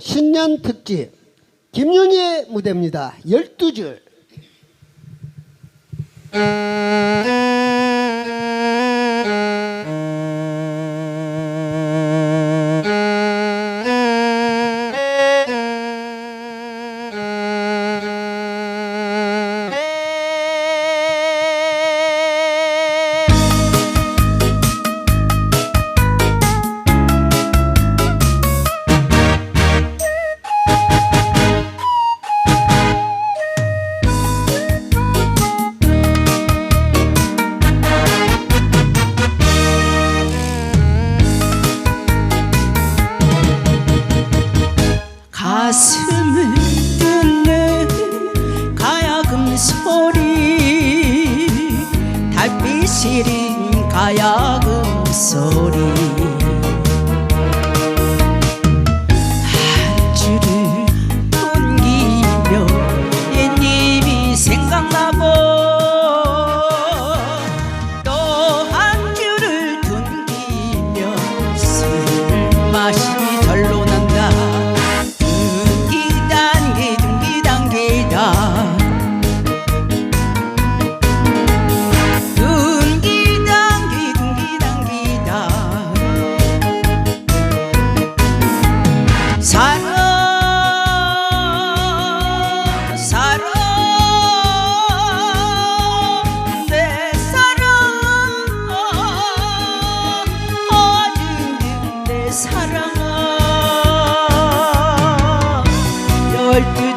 신년 특집 김윤희의 무대입니다. 12줄. 달빛 시린 가야금 소리. 한 줄을 끊기며 옛님이 생각나고 또 한 줄을 둔기며 술 맛이 வாழ்த்து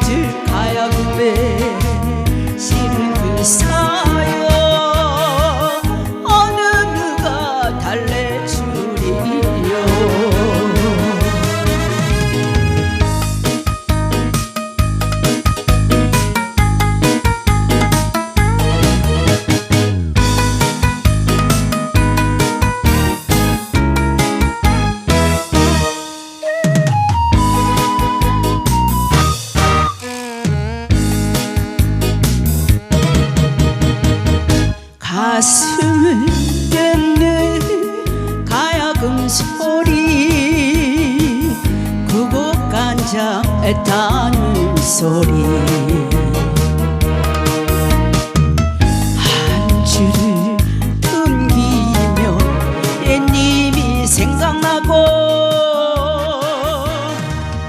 애타는 소리. 한 줄을 끊기며 옛님이 생각나고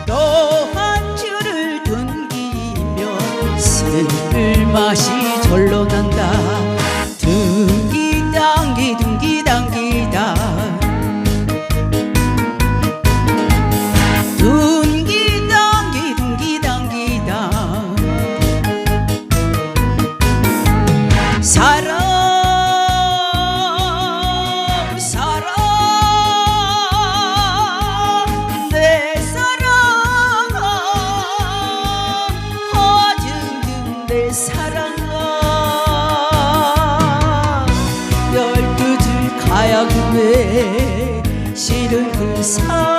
또 한 줄을 둔기며 슬플 맛이 절로 난다 가야금에 실은 그 사연